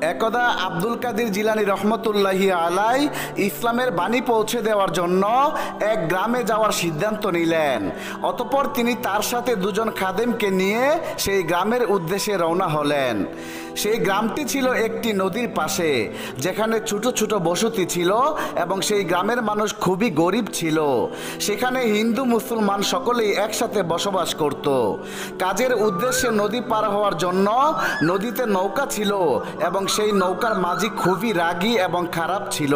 একদা আব্দুল কাদির জিলানি রহমতুল্লাহি আলাই ইসলামের বাণী পৌঁছে দেওয়ার জন্য এক গ্রামে যাওয়ার সিদ্ধান্ত নিলেন। অতপর তিনি তার সাথে দুজন খাদেমকে নিয়ে সেই গ্রামের উদ্দেশ্যে রওনা হলেন। সেই গ্রামটি ছিল একটি নদীর পাশে, যেখানে ছোট ছোট বসতি ছিল এবং সেই গ্রামের মানুষ খুবই গরিব ছিল। সেখানে হিন্দু, মুসলমান সকলেই একসাথে বসবাস করত। কাজের উদ্দেশ্যে নদী পার হওয়ার জন্য নদীতে নৌকা ছিল এবং সেই নৌকার মাঝি খুবই রাগী এবং খারাপ ছিল।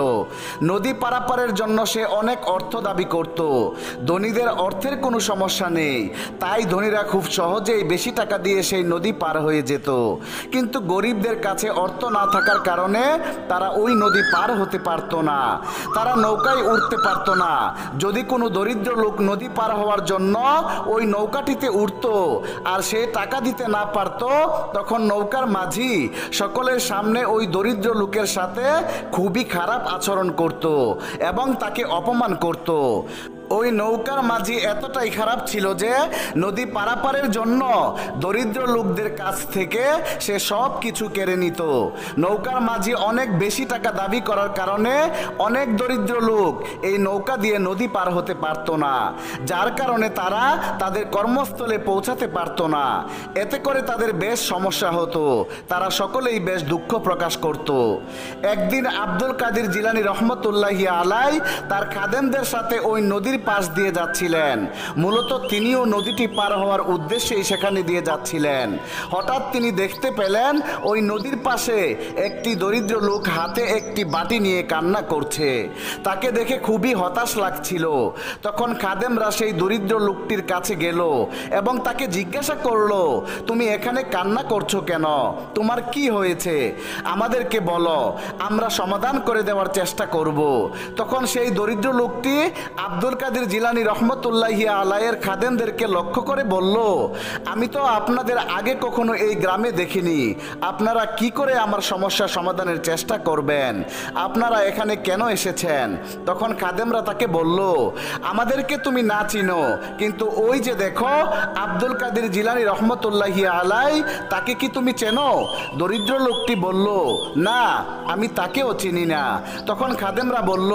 নদী পারাপারের জন্য সে অনেক অর্থ দাবি করত। ধনীদের অর্থের কোনো সমস্যা নেই, তাই ধনীরা খুব সহজেই বেশি টাকা দিয়ে সেই নদী পার হয়ে যেত। কিন্তু গরিবদের কাছে অর্থ না থাকার কারণে তারা ওই নদী পার হতে পারতো না। তারা নৌকায় উঠতে পারতো না। যদি কোনো দরিদ্র লোক নদী পার হওয়ার জন্য ওই নৌকাটিতে উঠতো আর সে টাকা দিতে না পারতো, তখন নৌকার মাঝি সকলের সামনে ওই দরিদ্র লোকের সাথে খুবই খারাপ আচরণ করত এবং তাকে অপমান করত। ওই নৌকার মাঝি এতটাই খারাপ ছিল যে নদী পারাপারের জন্য দরিদ্র লোকদের কাছ থেকে সে সব কিছু কেড়ে নিত। নৌকার মাঝি অনেক বেশি টাকা দাবি করার কারণে অনেক দরিদ্র লোক এই নৌকা দিয়ে নদী পার হতে পারত না, যার কারণে তারা তাদের কর্মস্থলে পৌঁছাতে পারত না। এতে করে তাদের বেশ সমস্যা হতো, তারা সকলেই বেশ দুঃখ প্রকাশ করত। একদিন আব্দুল কাদির জিলানি রহমতুল্লাহি আলাই তার খাদেমদের সাথে ওই নদীর পাশ দিয়ে যাচ্ছিলেন। মূলত তিনিও নদীটি পার হওয়ার উদ্দেশ্যেই সেখানে দিয়ে যাচ্ছিলেন। হঠাৎ তিনি দেখতে পেলেন, ওই নদীর পাশে একটি দরিদ্র লোক হাতে একটি বাটি নিয়ে কান্না করছে। তাকে দেখে খুবই হতাশ লাগছিল। তখন খাদেমরা সেই দরিদ্র লোকটির কাছে গেল এবং তাকে জিজ্ঞাসা করল, তুমি এখানে কান্না করছ কেন? তোমার কি হয়েছে? আমাদেরকে বলো, আমরা সমাধান করে দেওয়ার চেষ্টা করব। তখন সেই দরিদ্র লোকটি আব্দুল কাদের জিলানি রহমতুল্লাহি আলাইয়ের খাদেমদেরকে লক্ষ্য করে বলল, আমি তো আপনাদের আগে কখনো এই গ্রামে দেখিনি। আপনারা কি করে আমার সমস্যা সমাধানের চেষ্টা করবেন? আপনারা এখানে কেন এসেছেন? তখন খাদেমরা তাকে বলল, আমাদেরকে তুমি না চিনো, কিন্তু ওই যে দেখো, আব্দুল কাদের জিলানি রহমতুল্লাহি আলাই, তাকে কি তুমি চেনো? দরিদ্র লোকটি বলল, না, আমি তাকেও চিনি না। তখন খাদেমরা বলল,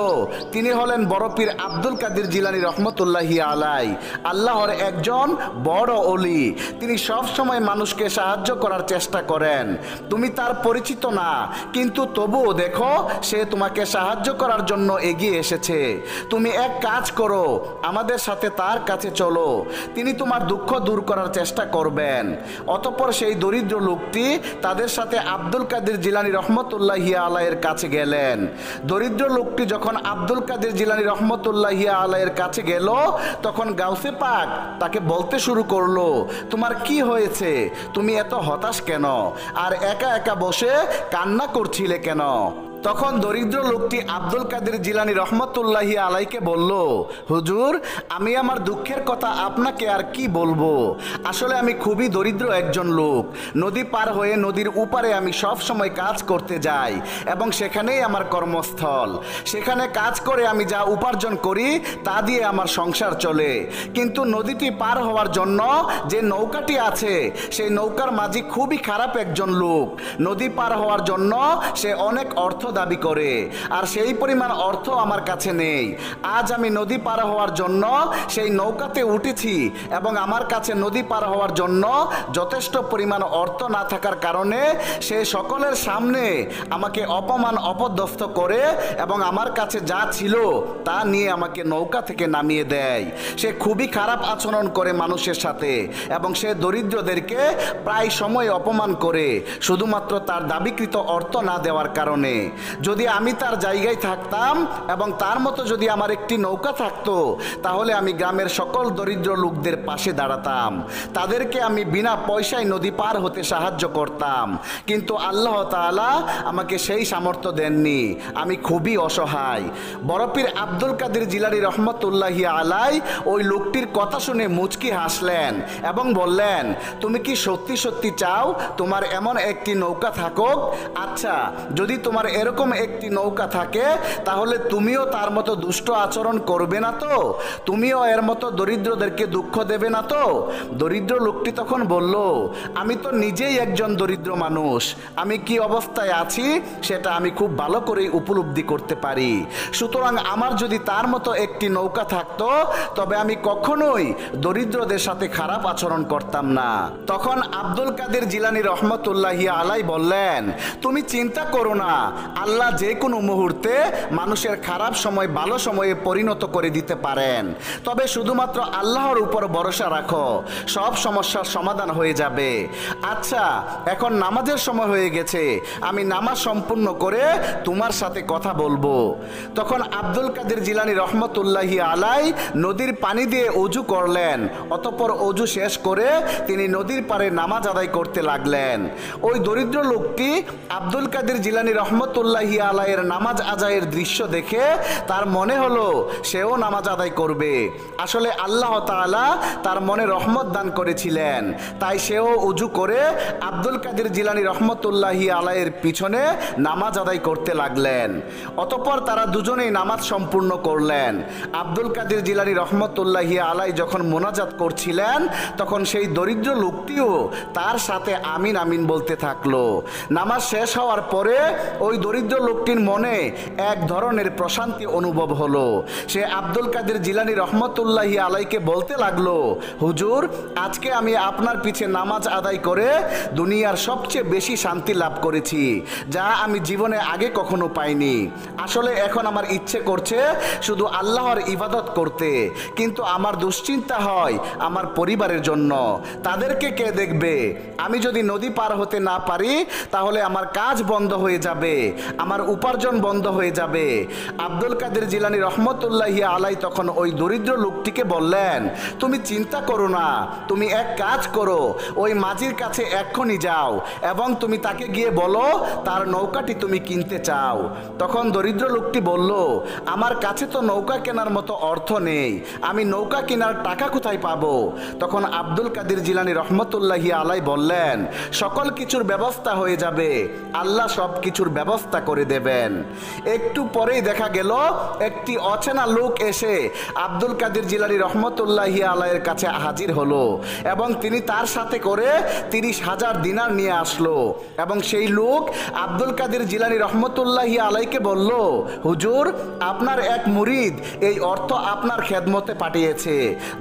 তিনি হলেন বড়পীর আব্দুল কাদের জিলানি রহমতুল্লাহি আলাই, আল্লাহর একজন বড় অলি। তিনি সব সময় মানুষকে সাহায্য করার চেষ্টা করেন। তুমি তার পরিচিত না, কিন্তু তবুও দেখো, সে তোমাকে সাহায্য করার জন্য এগিয়ে এসেছে। তুমি এক কাজ করো, আমাদের সাথে তার কাছে চলো। তিনি তোমার দুঃখ দূর করার চেষ্টা করবেন। অতপর সেই দরিদ্র লোকটি তাদের সাথে আব্দুল কাদের জিলানি রহমতুল্লাহিয়া আলাইয়ের কাছে গেলেন। দরিদ্র লোকটি যখন আব্দুল কাদের জিলানি রহমতুল্লাহিয়া আলাইয়ের কাছে গেল, তখন গাউসে পাক তাকে বলতে শুরু করল, তোমার কি হয়েছে? তুমি এত হতাশ কেন? আর একা একা বসে কান্না করছিলে কেন? তখন দরিদ্র লোকটি আব্দুল কাদের জিলানি রহমতুল্লাহি আলাইকে বলল, হুজুর, আমি আমার দুঃখের কথা আপনাকে আর কি বলব? আসলে আমি খুবই দরিদ্র একজন লোক। নদী পার হয়ে নদীর উপারে আমি সব সময় কাজ করতে যাই এবং সেখানেই আমার কর্মস্থল। সেখানে কাজ করে আমি যা উপার্জন করি, তা দিয়ে আমার সংসার চলে। কিন্তু নদীটি পার হওয়ার জন্য যে নৌকাটি আছে, সেই নৌকার মাঝি খুবই খারাপ একজন লোক। নদী পার হওয়ার জন্য সে অনেক অর্থ দাবি করে, আর সেই পরিমাণ অর্থ আমার কাছে নেই। আজ আমি নদী পার হওয়ার জন্য সেই নৌকাতে উঠেছি এবং আমার কাছে নদী পার হওয়ার জন্য যথেষ্ট পরিমাণ অর্থ না থাকার কারণে সে সকলের সামনে আমাকে অপমান, অপদস্থ করে এবং আমার কাছে যা ছিল তা নিয়ে আমাকে নৌকা থেকে নামিয়ে দেয়। সে খুবই খারাপ আচরণ করে মানুষের সাথে এবং সে দরিদ্রদেরকে প্রায় সময় অপমান করে, শুধুমাত্র তার দাবিকৃত অর্থ না দেওয়ার কারণে। যদি আমি তার জায়গায় থাকতাম এবং তার মতো যদি আমার একটি নৌকা থাকতো, তাহলে আমি গ্রামের সকল দরিদ্র লোকদের পাশে দাঁড়াতাম। তাদেরকে আমি বিনা পয়সায় নদী পার হতে সাহায্য করতাম। কিন্তু আল্লাহ তাআলা আমাকে সেই সামর্থ্য দেননি। আমি খুবই অসহায়। বরফির আব্দুল কাদের জিলারি রহমতুল্লাহি আলাই ওই লোকটির কথা শুনে মুচকি হাসলেন এবং বললেন, তুমি কি সত্যি সত্যি চাও? তোমার এমন একটি নৌকা থাকুক? আচ্ছা যদি তোমার এরকম এরকম একটি নৌকা থাকে, তাহলে তুমিও তার মতো দুষ্ট আচরণ করবে না তো? তুমিও এর মতো দরিদ্রদেরকে দুঃখ দেবে না তো? দরিদ্র লোকটি তখন বলল, আমি তো নিজেই একজন দরিদ্র মানুষ। আমি কি অবস্থায় আছি? সেটা আমি খুব ভালো করেই উপলব্ধি করতে পারি। সুতরাং আমার যদি তার মতো একটি নৌকা থাকতো, তবে আমি কখনোই দরিদ্রদের সাথে খারাপ আচরণ করতাম না। তখন আব্দুল কাদের জিলানি রহমতুল্লাহি আলাই বললেন, তুমি চিন্তা করো না। আল্লাহ যে কোনো মুহূর্তে মানুষের খারাপ সময়, ভালো সময়ে পরিণত করে দিতে পারেন। তবে শুধুমাত্র আল্লাহর উপর ভরসা রাখো, সব সমস্যার সমাধান হয়ে যাবে। আচ্ছা এখন নামাজের সময় হয়ে গেছে, আমি নামাজ সম্পূর্ণ করে তোমার সাথে কথা বলব। তখন আব্দুল কাদের জিলানি রহমতুল্লাহি আলাই নদীর পানি দিয়ে অজু করলেন, অতঃপর অজু শেষ করে তিনি নদীর পাড়ে নামাজ আদায় করতে লাগলেন। ওই দরিদ্র লোকটি আব্দুল কাদের জিলানি রহমতুল্লাহি আলাইয়ের নামাজ আদায়ের দৃশ্য দেখে তার মনে হলো সেও নামাজ আদায় করবে। আসলে আল্লাহ তাআলা তার মনে রহমত দান করেছিলেন। তাই সেও উজু করে আব্দুল কাদের জিলানি রহমতুল্লাহি আলাইয়ের পিছনে নামাজ আদায় করতে লাগলেন। অতপর তারা দুজনেই নামাজ সম্পূর্ণ করলেন। আব্দুল কাদের জিলানি রহমতুল্লাহি আলাই যখন মোনাজাত করছিলেন, তখন সেই দরিদ্র লোকটিও তার সাথে আমিন আমিন বলতে থাকল। নামাজ শেষ হওয়ার পরে ওই দরিদ্র লোকটির মনে এক ধরনের প্রশান্তি অনুভব হলো। সে আব্দুল কাদের জিলানি রহমতুল্লাহি আলাইকে বলতে লাগল, হুজুর, আজকে আমি আপনার পিছে নামাজ আদায় করে দুনিয়ার সবচেয়ে বেশি শান্তি লাভ করেছি, যা আমি জীবনে আগে কখনো পাইনি। আসলে এখন আমার ইচ্ছে করছে শুধু আল্লাহর ইবাদত করতে, কিন্তু আমার দুশ্চিন্তা হয় আমার পরিবারের জন্য। তাদেরকে কে দেখবে? আমি যদি নদী পার হতে না পারি, তাহলে আমার কাজ বন্ধ হয়ে যাবে। আমার উপার্জন বন্ধ হয়ে যাবে। আব্দুল কাদের জিলানি রহমতুল্লাহি আলাই তখন ওই দরিদ্র লোকটিকে বললেন, তুমি চিন্তা করো না, তুমি এক কাজ করো, ওই মাঝির কাছে এক্ষুনি যাও এবং তুমি তাকে গিয়ে বলো, তার নৌকাটি তুমি কিনতে চাও। তখন দরিদ্র লোকটি বলল, আমার কাছে তো নৌকা কেনার মতো অর্থ নেই, আমি নৌকা কেনার টাকা কোথায় পাবো? তখন আব্দুল কাদের জিলানি রহমতুল্লাহি আলাই বললেন, সকল কিছুর ব্যবস্থা হয়ে যাবে, আল্লাহ সব কিছুর ব্যবস্থা করে দেবেন। একটু পরেই দেখা গেল, একটি অচেনা লোক এসে আব্দুল কাদের জিলানি রহমতুল্লাহি আলাইয়ের কাছে হাজির হলো এবং তিনি তার সাথে করে তিরিশ হাজার দিনার নিয়ে আসলো এবং সেই লোক আব্দুল কাদের জিলানি রহমতুল্লাহি আলাইকে বলল, হুজুর, আপনার এক মুরিদ এই অর্থ আপনার খেদমতে পাঠিয়েছে।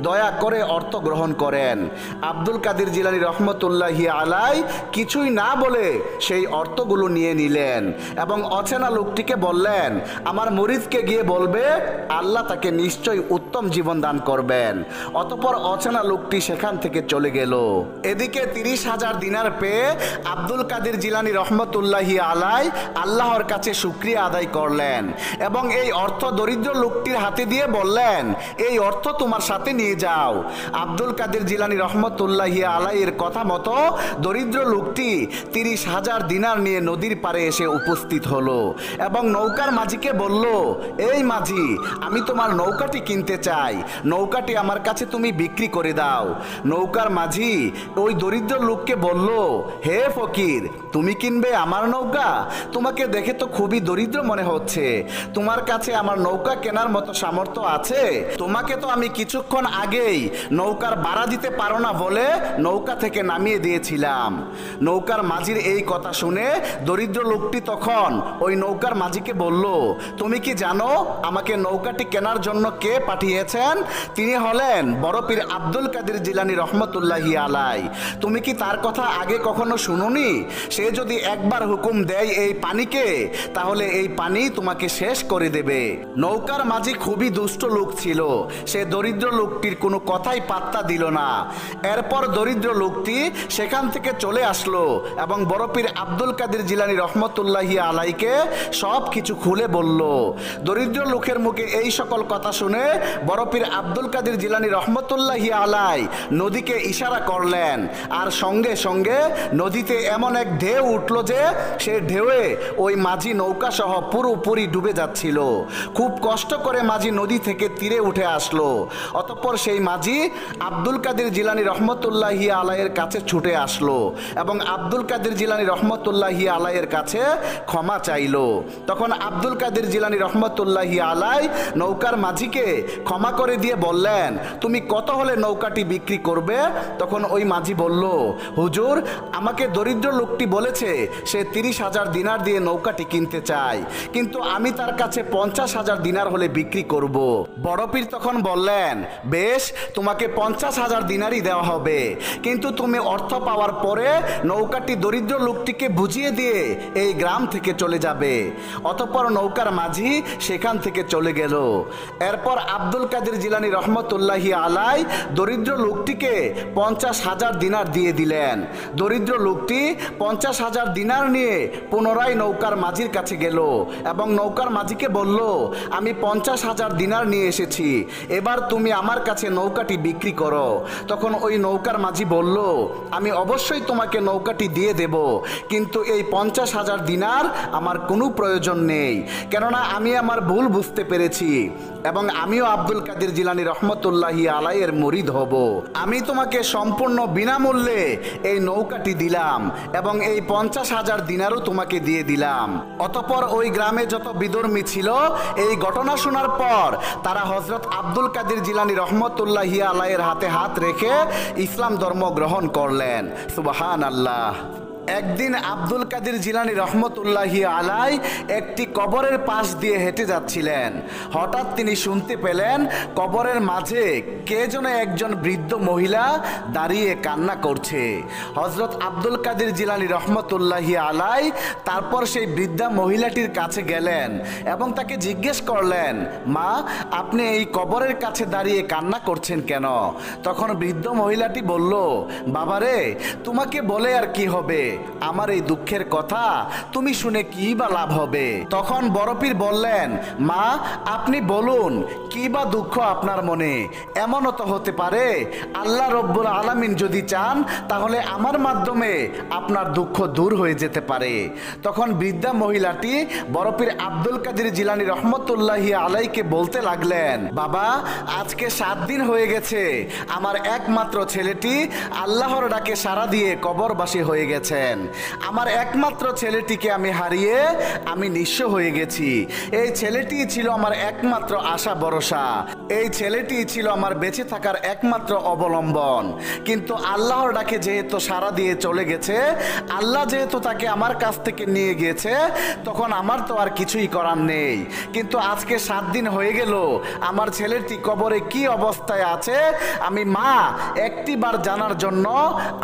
দয়া করে অর্থ গ্রহণ করেন। আব্দুল কাদের জিলানি রহমতুল্লাহি আলাই কিছুই না বলে সেই অর্থগুলো নিয়ে নিলেন এবং অচেনা লোকটিকে বললেন, আমার মুরিদকে গিয়ে বলবে, আল্লাহ তাকে নিশ্চয়ই উত্তম জীবন দান করবেন। অতপর অচেনা লোকটি সেখান থেকে চলে গেল। এদিকে তিরিশ হাজার দিনার পেয়ে আব্দুল কাদির জিলানি রহমতুল্লাহি আলাই আল্লাহর কাছে শুক্রিয়া আদায় করলেন এবং এই অর্থ দরিদ্র লোকটির হাতে দিয়ে বললেন, এই অর্থ তোমার সাথে নিয়ে যাও। আব্দুল কাদির জিলানি রহমতুল্লাহি আলাইয়ের কথা মতো দরিদ্র লোকটি তিরিশ হাজার দিনার নিয়ে নদীর পাড়ে এসে উপস্থিত হলো এবং নৌকার মাঝিকে বলল, এই মাঝি, আমি তোমার নৌকাটি কিনতে চাই। নৌকাটি আমার কাছে তুমি বিক্রি করে দাও। নৌকার মাঝি ওই দরিদ্র লোককে বলল, হে ফকির, তুমি কিনবে আমার নৌকা? তোমাকে দেখে তো খুবই দরিদ্র মনে হচ্ছে। তোমার কাছে আমার নৌকা কেনার মতো সামর্থ্য আছে? তোমাকে তো আমি কিছুক্ষণ আগেই নৌকার ভাড়া দিতে পারো না বলে নৌকা থেকে নামিয়ে দিয়েছিলাম। নৌকার মাঝির এই কথা শুনে দরিদ্র লোকটি তখন ওই নৌকার মাঝিকে বলল, তুমি কি জানো আমাকে নৌকাটি কেনার জন্য কে পাঠিয়েছেন? তিনি হলেন বড়পীর আব্দুল কাদের জিলানি রহমতুল্লাহি আলাই। তুমি কি তার কথা আগে কখনো শুনোনি? সে যদি একবার হুকুম দেয় এই পানিকে, তাহলে এই পানি তোমাকে শেষ করে দেবে। নৌকার মাঝি খুবই দুষ্ট লোক ছিল। সে দরিদ্র লোকটির কোনো কথাই পাত্তা দিল না। এরপর দরিদ্র লোকটি সেখান থেকে চলে আসলো এবং বড়পীর আব্দুল কাদের জিলানি রহমতুল্লাহি আলাইকে সব কিছু খুলে বলল। দরিদ্র লোকের মুখে এই সকল কথা শুনে বড়পীর আব্দুল কাদির জিলানি রহমতুল্লাহি আলাই নদীকে ইশারা করলেন। আর সঙ্গে সঙ্গে নদীতে এমন এক ঢেউ উঠল যে সে ঢেউয়ে ওই মাঝি নৌকা সহ পুরোপুরি ডুবে যাচ্ছিল। খুব কষ্ট করে মাঝি নদী থেকে তীরে উঠে আসলো। অতঃপর সেই মাঝি আব্দুল কাদির জিলানি রহমতুল্লাহি আলাইয়ের কাছে ছুটে আসলো এবং আব্দুল কাদির জিলানি রহমতুল্লাহি আলাইয়ের কাছে ক্ষমা চাইলো। তখন আব্দুল কাদের জিলানি রহমতুল্লাহি আলাই নৌকার মাঝিকে ক্ষমা করে দিয়ে বললেন, তুমি কত হলে নৌকাটি বিক্রি করবে? তখন ওই মাঝি বলল, হুজুর, আমাকে দরিদ্র লোকটি বলেছে, সে তিরিশ হাজার দিনার দিয়ে নৌকাটি কিনতে চায়। কিন্তু আমি তার কাছে পঞ্চাশ হাজার দিনার হলে বিক্রি করব। বড় পীর তখন বললেন, বেশ, তোমাকে পঞ্চাশ হাজার দিনারই দেওয়া হবে। কিন্তু তুমি অর্থ পাওয়ার পরে নৌকাটি দরিদ্র লোকটিকে বুঝিয়ে দিয়ে এই গ্রাম থেকে চলে যাবে। অতঃপর নৌকার মাঝি সেখান থেকে চলে গেল। এরপর আব্দুল কাদের জিলানি রহমতুল্লাহি আলাই দরিদ্র লোকটিকে পঞ্চাশ হাজার দিনার দিয়ে দিলেন। দরিদ্র লোকটি পঞ্চাশ হাজার দিনার নিয়ে পুনরায় নৌকার মাঝির কাছে গেল এবং নৌকার মাঝিকে বলল, আমি পঞ্চাশ হাজার দিনার নিয়ে এসেছি। এবার তুমি আমার কাছে নৌকাটি বিক্রি করো। তখন ওই নৌকার মাঝি বলল, আমি অবশ্যই তোমাকে নৌকাটি দিয়ে দেব, কিন্তু এই পঞ্চাশ হাজার দিনার আমার কোনো প্রয়োজন নেই। কেননা আমি আমার ভুল বুঝতে পেরেছি এবং আমিও আব্দুল কাদের জিলানি রহমতুল্লাহি আলাইয়ের মরিদ হব। আমি তোমাকে সম্পূর্ণ বিনামূল্যে এই নৌকাটি দিলাম এবং এই পঞ্চাশ হাজার দিনারও তোমাকে দিয়ে দিলাম। অতপর ওই গ্রামে যত বিধর্মী ছিল, এই ঘটনা শোনার পর তারা হজরত আব্দুল কাদের জিলানি রহমতুল্লাহি আলাইয়ের হাতে হাত রেখে ইসলাম ধর্ম গ্রহণ করলেন। সুবাহান আল্লাহ একদিন আব্দুল কাদির জিলানি রহমতুল্লাহি আলাই একটি কবরের পাশ দিয়ে হেঁটে যাচ্ছিলেন। হঠাৎ তিনি শুনতে পেলেন, কবরের মাঝে কে যেন একজন বৃদ্ধ মহিলা দাঁড়িয়ে কান্না করছে। হজরত আব্দুল কাদের জিলানি রহমতুল্লাহি আলাই তারপর সেই বৃদ্ধা মহিলাটির কাছে গেলেন এবং তাকে জিজ্ঞেস করলেন, মা, আপনি এই কবরের কাছে দাঁড়িয়ে কান্না করছেন কেন? তখন বৃদ্ধ মহিলাটি বলল, বাবারে, তোমাকে বলে আর কি হবে? আমার এই দুঃখের কথা তুমি শুনে কি বা লাভ হবে? তখন বড়পীর বললেন, মা, আপনি বলুন, কি বা দুঃখ আপনার মনে? এমনও তো হতে পারে, আল্লাহ রব্বুল আলামিন যদি চান, তাহলে আমার মাধ্যমে আপনার দুঃখ দূর হয়ে যেতে পারে। তখন বৃদ্ধা মহিলাটি বড়পীর আব্দুল কাদের জিলানি রহমতুল্লাহি আলাইকে বলতে লাগলেন, বাবা, আজকে সাত দিন হয়ে গেছে, আমার একমাত্র ছেলেটি আল্লাহর ডাকে সাড়া দিয়ে কবরবাসী হয়ে গেছেন আমার একমাত্র ছেলেটিকে আমি হারিয়ে আমি নিঃস্ব হয়ে গেছি। এই ছেলেটি ছিল আমার একমাত্র আশা ভরসা। এই ছেলেটি ছিল আমার বেঁচে থাকার একমাত্র অবলম্বন। কিন্তু আল্লাহর ডাকে যেহেতু সাড়া দিয়ে চলে গেছে, আল্লাহ যেহেতু তাকে আমার কাছ থেকে নিয়ে গিয়েছে তখন আমার তো আর কিছুই করার নেই। কিন্তু আজকে সাত দিন হয়ে গেল, আমার ছেলেটি কবরে কি অবস্থায় আছে, আমি মা, একটিবার জানার জন্য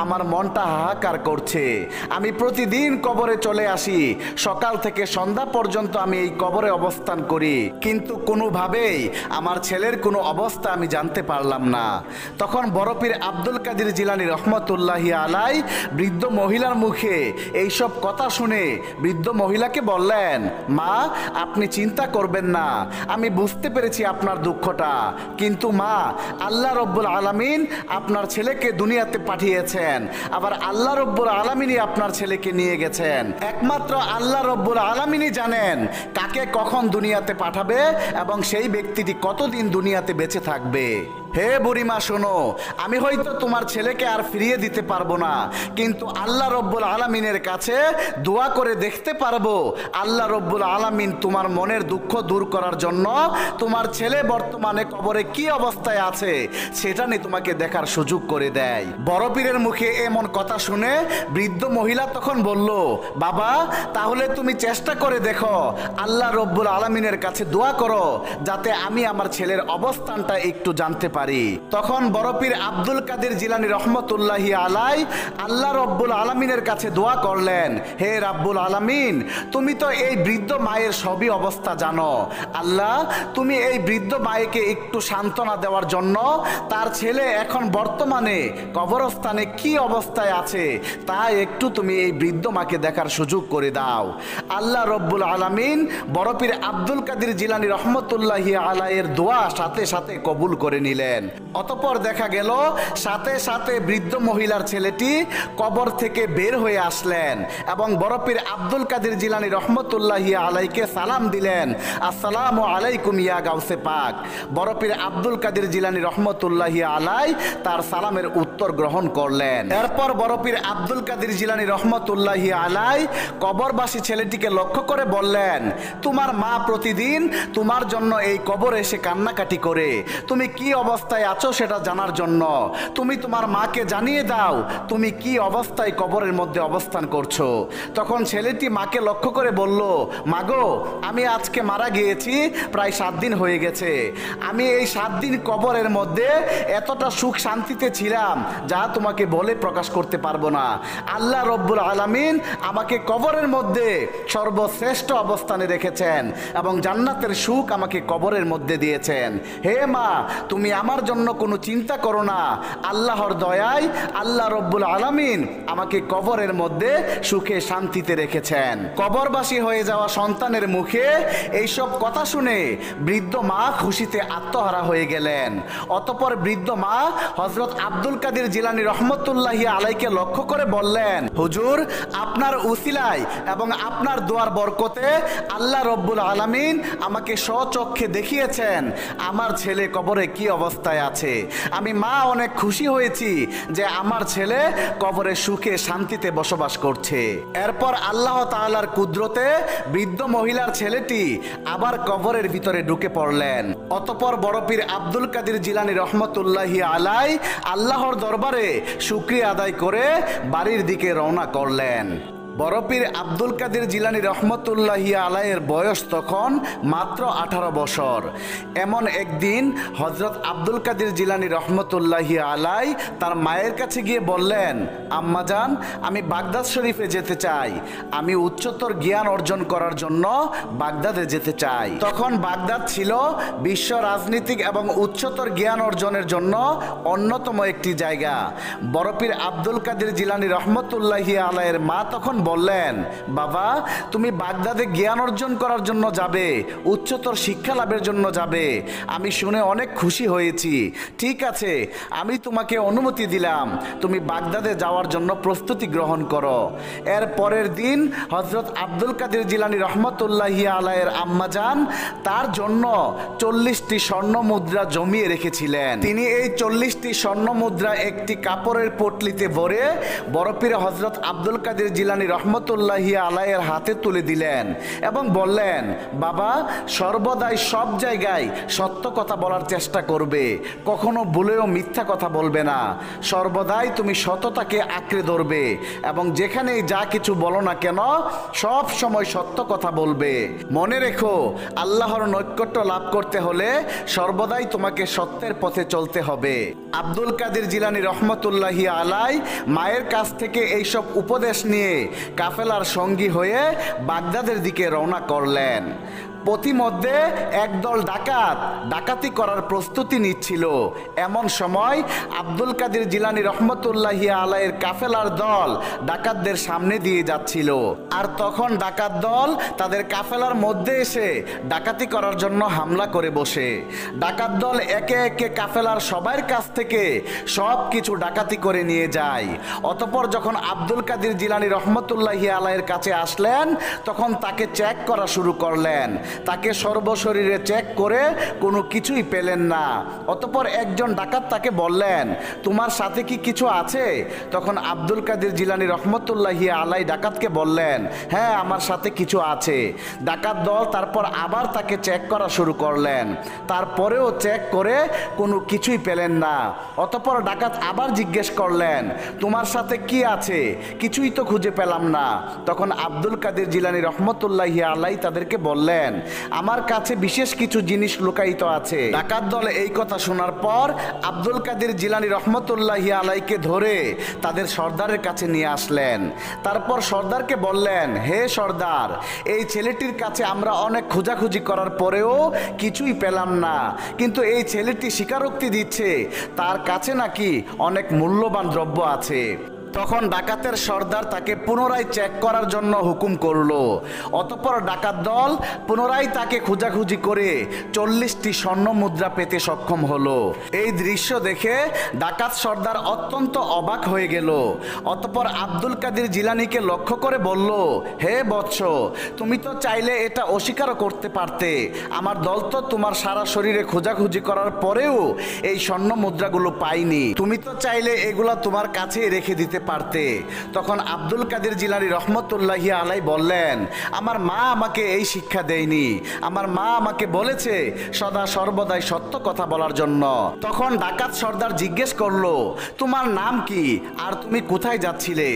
আমার মনটা হাহাকার করছে। আমি প্রতিদিন কবরে চলে আসি। সকাল থেকে সন্ধ্যা পর্যন্ত আমি এই কবরে অবস্থান করি। কিন্তু কোনোভাবেই আমার ছেলের কোনো অবস্থা আমি জানতে পারলাম না। তখন বরফির আব্দুল কাদির জিলানি রহমতুল্লাহি আলাই বৃদ্ধ মহিলার মুখে এইসব কথা শুনে বৃদ্ধ মহিলাকে বললেন, মা, আপনি চিন্তা করবেন না। আমি বুঝতে পেরেছি আপনার দুঃখটা। কিন্তু মা, আল্লাহ রব্বুল আলামিন আপনার ছেলেকে দুনিয়াতে পাঠিয়েছেন। আবার আল্লাহ রব্বুল আলামিনই আপনার ছেলেকে নিয়ে গেছেন। একমাত্র আল্লাহ রব্বুল আলমিনই জানেন কাকে কখন দুনিয়াতে পাঠাবে এবং সেই ব্যক্তিটি কতদিন দুনিয়াতে বেঁচে থাকবে। হে বুড়িমা, শোনো, আমি হয়তো তোমার ছেলেকে আর ফিরিয়ে দিতে পারব না, কিন্তু আল্লাহ রব্বুল আলামিনের কাছে দোয়া করে দেখতে পারব, আল্লাহ রব্বুল আলামিন তোমার মনের দুঃখ দূর করার জন্য তোমার ছেলে বর্তমানে কবরে কি অবস্থায় আছে, সেটা নিয়ে তোমাকে দেখার সুযোগ করে দেয়। বড় পীরের মুখে এমন কথা শুনে বৃদ্ধ মহিলা তখন বলল, বাবা, তাহলে তুমি চেষ্টা করে দেখো, আল্লাহ রব্বুল আলামিনের কাছে দোয়া করো, যাতে আমি আমার ছেলের অবস্থানটা একটু জানতে পারি। তখন বরপীর আব্দুল কাদের জিলানি রহমতুল্লাহি আলাই আল্লাহ রব্বুল আলামিনের কাছে দোয়া করলেন, হে রাব্বুল আলামিন, তুমি তো এই বৃদ্ধ মায়ের সবই অবস্থা জানো। আল্লাহ, তুমি এই বৃদ্ধ মায়েকে একটু সান্ত্বনা দেওয়ার জন্য তার ছেলে এখন বর্তমানে কবরস্থানে কি অবস্থায় আছে, তা একটু তুমি এই বৃদ্ধ মাকে দেখার সুযোগ করে দাও। আল্লাহ রব্বুল আলামিন বরপীর আব্দুল কাদের জিলানি রহমতুল্লাহি আলাইয়ের দোয়া সাথে সাথে কবুল করে নিলেন। দিলেন অতপর দেখা গেল, সাথে সাথে বৃদ্ধ মহিলার ছেলেটি কবর থেকে বের হয়ে আসলেন এবং বরফির আব্দুল কাদের জিলানি রহমতুল্লাহ আলাইকে সালাম দিলেন। আসসালাম আলাইকুম ইয়া গাউসে পাক। বরফির আব্দুল কাদের জিলানি রহমতুল্লাহ আলাই তার সালামের উত্তর গ্রহণ করলেন। এরপর বরফির আব্দুল কাদের জিলানি রহমতুল্লাহ আলাই কবরবাসী ছেলেটিকে লক্ষ্য করে বললেন, তোমার মা প্রতিদিন তোমার জন্য এই কবর এসে কান্নাকাটি করে। তুমি কি অবস্থায় আছো সেটা জানার জন্য। তুমি তোমার মাকে জানিয়ে দাও, তুমি কি অবস্থায় কবরের মধ্যে অবস্থান করছ। তখন ছেলেটি মাকে লক্ষ্য করে বলল, মাগো, আমি আজকে মারা গিয়েছি, প্রায় সাত দিন হয়ে গেছে। আমি এই সাত দিন কবরের মধ্যে এতটা সুখ শান্তিতে ছিলাম, যা তোমাকে বলে প্রকাশ করতে পারব না। আল্লাহ রব্বুল আলামিন আমাকে কবরের মধ্যে সর্বশ্রেষ্ঠ অবস্থানে রেখেছেন এবং জান্নাতের সুখ আমাকে কবরের মধ্যে দিয়েছেন। হে মা, তুমি আমার জন্য কোনো চিন্তা করো না। আল্লাহর দয়ায় আল্লাহ রব্বুল আলামিন আমাকে কবরের মধ্যে সুখে শান্তিতে রেখেছেন। কবরবাসী হয়ে যাওয়া সন্তানের মুখে এইসব কথা শুনে বৃদ্ধ মা খুশিতে আত্মহারা হয়ে গেলেন। অতপর বৃদ্ধ মা হজরত আব্দুল কাদের জিলানি রহমতুল্লাহি আলাইকে লক্ষ্য করে বললেন, হুজুর, আপনার উসিলায় এবং আপনার দোয়ার বরকতে আল্লাহ রব্বুল আলামিন আমাকে স্বচক্ষে দেখিয়েছেন। আমার ছেলে কবরে কি অবস্থায় আছে। আমি মা অনেক খুশি হয়েছি যে আমার ছেলে কবরে সুখে শান্তিতে বসবাস করছে। এরপর আল্লাহ তাআলার কুদরতে বৃদ্ধ মহিলার ছেলেটি আবার কবরের ভিতরে ঢুকে পড়লেন। অতপর বড়পীর আব্দুল কাদির জিলানি রহমতুল্লাহি আলাই আল্লাহর দরবারে শুক্রিয়া আদায় করে বাড়ির দিকে রওনা করলেন। বরপীর আব্দুল কাদের জিলানি রহমতুল্লাহি আলাইয়ের বয়স তখন মাত্র আঠারো বছর। এমন একদিন হজরত আব্দুল কাদের জিলানি রহমতুল্লাহি আলাই তার মায়ের কাছে গিয়ে বললেন আম্মাজান আমি বাগদাদ শরীফে যেতে চাই। আমি উচ্চতর জ্ঞান অর্জন করার জন্য বাগদাদে যেতে চাই। তখন বাগদাদ ছিল বিশ্ব রাজনীতিক এবং উচ্চতর জ্ঞান অর্জনের জন্য অন্যতম একটি জায়গা। বরপীর আব্দুল কাদের জিলানি রহমতুল্লাহি আলাইয়ের মা তখন বললেন, বাবা, তুমি বাগদাদে জ্ঞান অর্জন করার জন্য যাবে, উচ্চতর শিক্ষা লাভের জন্য যাবে। আমি শুনে অনেক খুশি হয়েছি। ঠিক আছে, আমি তোমাকে অনুমতি দিলাম। তুমি বাগদাদে যাওয়ার জন্য প্রস্তুতি গ্রহণ করো। এর পরের দিন হজরত আব্দুল কাদের জিলানি রহমতুল্লাহি আলাইয়ের আম্মাজান তার জন্য চল্লিশটি স্বর্ণ মুদ্রা জমিয়ে রেখেছিলেন। তিনি এই চল্লিশটি স্বর্ণ মুদ্রা একটি কাপড়ের পটলিতে ভরে বরফির হজরত আব্দুল কাদের জিলানি রহমতুল্লাহি আলাইয়ের হাতে তুলে দিলেন এবং বললেন, বাবা, সর্বদাই সব জায়গায় সত্য কথা বলার চেষ্টা করবে, কখনো ভুলেও মিথ্যা কথা বলবে না। সর্বদাই তুমি সততাকে আঁকড়ে ধরবে এবং যেখানেই যা কিছু বলো না কেন, সব সময় সত্য কথা বলবে। মনে রেখো, আল্লাহর নৈকট্য লাভ করতে হলে সর্বদাই তোমাকে সত্যের পথে চলতে হবে। আব্দুল কাদের জিলানি রহমতুল্লাহি আলাই মায়ের কাছ থেকে এইসব উপদেশ নিয়ে কাফেলার সঙ্গী হয়ে বাগদাদের দিকে রওনা করলেন। পথিমধ্যে একদল ডাকাত ডাকাতি করার প্রস্তুতি নিচ্ছিল। এমন সময় আব্দুল কাদের জিলানি রহমতুল্লাহি আলাইয়ের কাফেলার দল ডাকাতদের সামনে দিয়ে যাচ্ছিল। আর তখন ডাকাত দল তাদের কাফেলার মধ্যে এসে ডাকাতি করার জন্য হামলা করে বসে। ডাকাত দল একে একে কাফেলার সবার কাছ থেকে সব কিছু ডাকাতি করে নিয়ে যায়। অতপর যখন আব্দুল কাদের জিলানি রহমতুল্লাহি আলাইয়ের কাছে আসলেন, তখন তাকে চেক করা শুরু করলেন। তাকে সর্বশরীরে চেক করে কোনো কিছুই পেলেন না। অতপর একজন ডাকাত তাকে বললেন, তোমার সাথে কি কিছু আছে? তখন আব্দুল কাদির জিলানি রহমতুল্লাহি আলাই ডাকাতকে বললেন হ্যাঁ আমার সাথে কিছু আছে। ডাকাত দল তারপর আবার তাকে চেক করা শুরু করলেন। তারপরেও চেক করে কোনো কিছুই পেলেন না। অতপর ডাকাত আবার জিজ্ঞেস করলেন, তোমার সাথে কি আছে? কিছুই তো খুঁজে পেলাম না। তখন আব্দুল কাদের জিলানি রহমতুল্লাহি আলাই তাদেরকে বললেন আমার কাছে বিশেষ কিছু জিনিস লুকায়িত আছে। ডাকাত দল এই কথা শোনার পর আব্দুল কাদের জিলানি রহমতুল্লাহি আলাইকে ধরে তাদের সর্দারের কাছে নিয়ে আসলেন। তারপর সর্দারকে বললেন, হে সর্দার, এই ছেলেটির কাছে আমরা অনেক খোঁজাখুঁজি করার পরেও কিছুই পেলাম না। কিন্তু এই ছেলেটি স্বীকারোক্তি দিচ্ছে, তার কাছে নাকি অনেক মূল্যবান দ্রব্য আছে। তখন ডাকাতের সর্দার তাকে পুনরায় চেক করার জন্য হুকুম করল। অতঃপর ডাকাত দল পুনরায় তাকে খোঁজাখুঁজি করে চল্লিশটি স্বর্ণ মুদ্রা পেতে সক্ষম হলো। এই দৃশ্য দেখে ডাকাত সর্দার অত্যন্ত অবাক হয়ে গেল। অতঃপর আব্দুল কাদির জিলানিকে লক্ষ্য করে বলল, হে বৎস, তুমি তো চাইলে এটা অস্বীকারও করতে পারতে। আমার দল তো তোমার সারা শরীরে খোঁজাখুঁজি করার পরেও এই স্বর্ণ মুদ্রাগুলো পাইনি তুমি তো চাইলে এগুলা তোমার কাছেই রেখে দিতে পারতে। তখন আব্দুল কাদের জিলানি রহমতুল্লাহি আলাই বললেন, আমার মা আমাকে এই শিক্ষা দেয়নি। আমার মা আমাকে বলেছে সদা সর্বদাই সত্য কথা বলার জন্য। তখন ডাকাত সর্দার জিজ্ঞেস করল, তোমার নাম কি? আর তুমি কোথায় যাচ্ছিলে?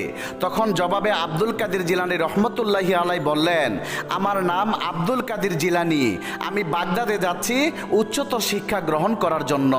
তখন জবাবে আব্দুল কাদের জিলানি রহমতুল্লাহি আলাই বললেন, আমার নাম আব্দুল কাদের জিলানি। আমি বাগদাদে যাচ্ছি উচ্চতর শিক্ষা গ্রহণ করার জন্য।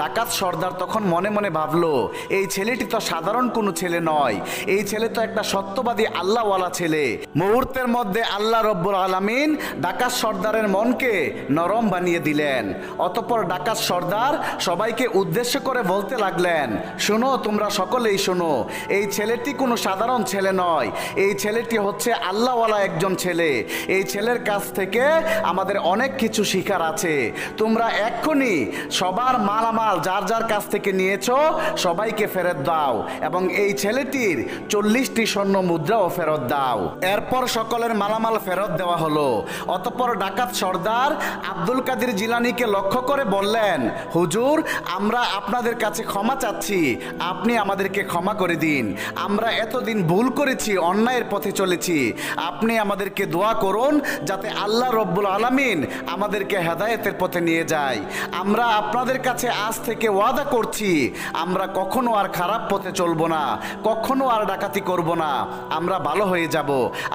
ডাকাত সর্দার তখন মনে মনে ভাবলো, এই ছেলেটি তো সাধারণ কোনো ছেলে নয়। এই ছেলে তো একটা সত্যবাদী আল্লাহওয়ালা ছেলে। মুহূর্তের মধ্যে আল্লাহ রব্বুল আলামিন ডাকাত সর্দারের মনকে নরম বানিয়ে দিলেন। অতঃপর ডাকাত সর্দার সবাইকে উদ্দেশ্য করে বলতে লাগলেন, শোনো, তোমরা সকলেই শোনো, এই ছেলেটি কোনো সাধারণ ছেলে নয়। এই ছেলেটি হচ্ছে আল্লাহওয়ালা একজন ছেলে। এই ছেলের কাছ থেকে আমাদের অনেক কিছু শিকার আছে। তোমরা এক্ষুনি সবার মালামাল যার যার কাছ থেকে নিয়েছো সবাইকে ফেরত দাও এবং এই ছেলেটির চল্লিশটি স্বর্ণ মুদ্রাও ফেরত দাও। এরপর সকলের মালামাল ফেরত দেওয়া হলো। অতপর ডাকাত সর্দার আব্দুল কাদের জিলানিকে লক্ষ্য করে বললেন, হুজুর, আমরা আপনাদের কাছে ক্ষমা চাচ্ছি। আপনি আমাদেরকে ক্ষমা করে দিন। আমরা এতদিন ভুল করেছি, অন্যায়ের পথে চলেছি। আপনি আমাদেরকে দোয়া করুন যাতে আল্লাহ রব্বুল আলামিন আমাদেরকে হেদায়েতের পথে নিয়ে যায়। আমরা আপনাদের কাছে আজ থেকে ওয়াদা করছি, আমরা কখনো আর খারাপ পথে চলবো না। কখনো আর ডাকাতি করব না। আমরা ভালো হয়ে যাব,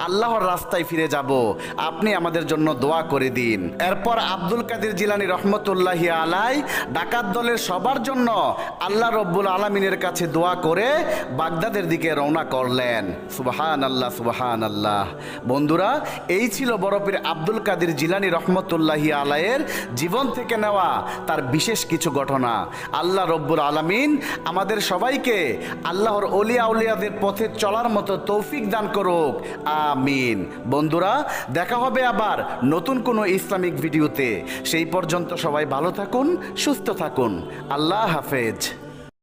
আল্লাহর রাস্তায় ফিরে যাব। আপনি আমাদের জন্য দোয়া করে দিন। এরপর আব্দুল কাদের জিলানি রহমতুল্লাহি আলাই ডাকাত দলের সবার জন্য আল্লাহ রব্বুল আলমিনের কাছে দোয়া করে বাগদাদের দিকে রওনা করলেন। সুবাহান আল্লাহ সুবাহান আল্লাহ বন্ধুরা, এই ছিল বরফের আব্দুল কাদের জিলানি রহমতুল্লাহি আলাইয়ের জীবন থেকে নেওয়া তার বিশেষ কিছু ঘটনা। আল্লাহ রব্বুল আলমিন আমাদের সবাইকে আল্লাহর অলিয়া উলিয়াদের পথে চলার মতো তৌফিক দান করুক। আমিন। বন্ধুরা, দেখা হবে আবার নতুন কোনো ইসলামিক ভিডিওতে। সেই পর্যন্ত সবাই ভালো থাকুন, সুস্থ থাকুন। আল্লাহ হাফেজ।